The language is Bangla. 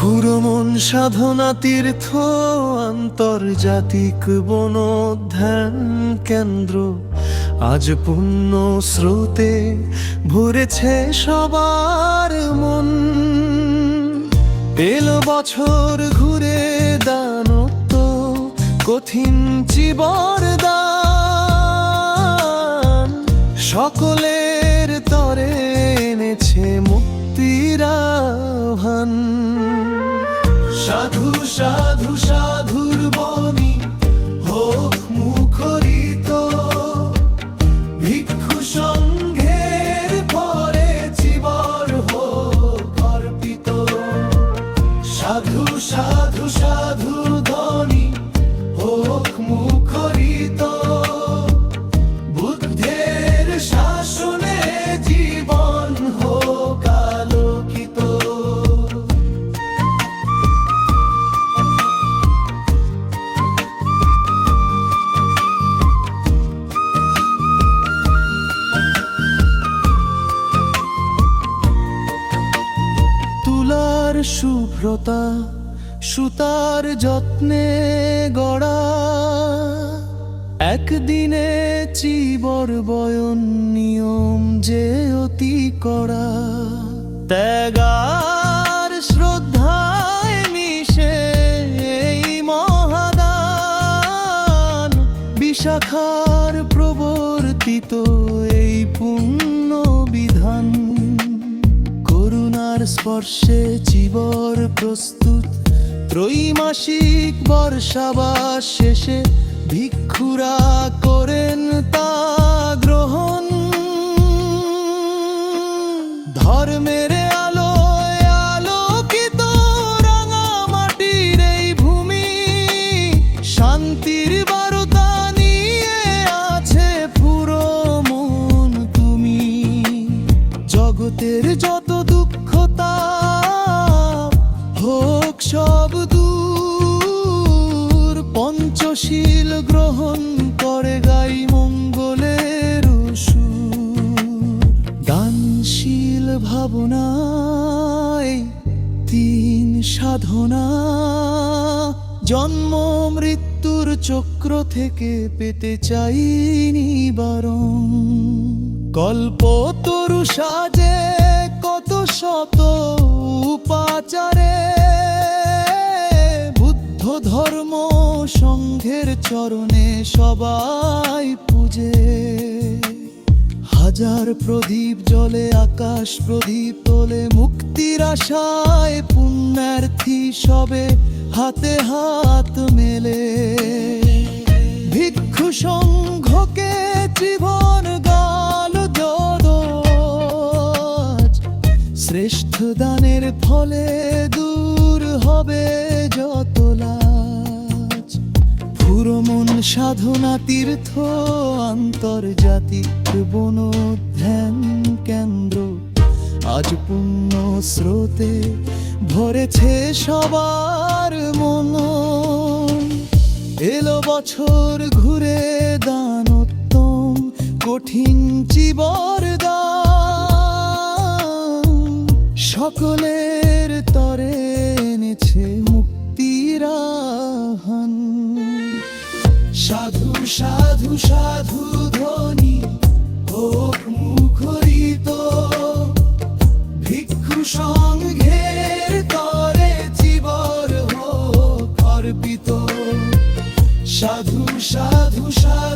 পুরমন সাধনা, তীর্থ, আন্তর্জাতিক বনোধ্যান কেন্দ্র। আজ পুণ্য স্রোতে ভরেছে সবার মন। এলো বছর ঘুরে দানত্ব, কঠিন চিবর দান। সকলের শুভ্রতা সুতার যত্নে গড়া। একদিনে চিবর বয়ন নিয়ম যে অতি করা ত্যাগার শ্রদ্ধায় মিশে বিশাখার প্রবর্তিত এই পুণ্য করুণার স্পর্শে জীবর প্রস্তুত। ত্রৈমাসিক বর্ষাবাস শেষে ভিক্ষুরা করেন তা গ্রহণ। ধর্মের আলোয় আলোকিত এই ভূমি। শান্তির নিয়ে আছে পুরো মন তুমি। জগতের পঞ্চশীল গ্রহণ করে গাই মঙ্গলের সুর। গানশীল ভাবনায় তিন সাধনা, জন্ম মৃত্যুর চক্র থেকে পেতে চাই নিবারণ কল্প তরু সাজে কত শত উপাচারে, বুদ্ধ ধর্ম সংঘের চরণে সবাই পূজে। হাজার প্রদীপ জলে আকাশ প্রদীপ তোলে, মুক্তির আশায় পুণ্যার্থী সবে হাতে হাত মেলে। ভিক্ষু সংঘকে জীবন গাল শ্রেষ্ঠ দানের ফলে দূর হবে যত সাধনা, তীর্থ, আন্তর্জাতিক বনোধ্যান কেন্দ্র। আজ পূর্ণ স্রোতে ভরেছে সবার মন। এলো বছর ঘুরে দানোত্তম, কঠিন চিবর দান। সকলের puxado, puxado.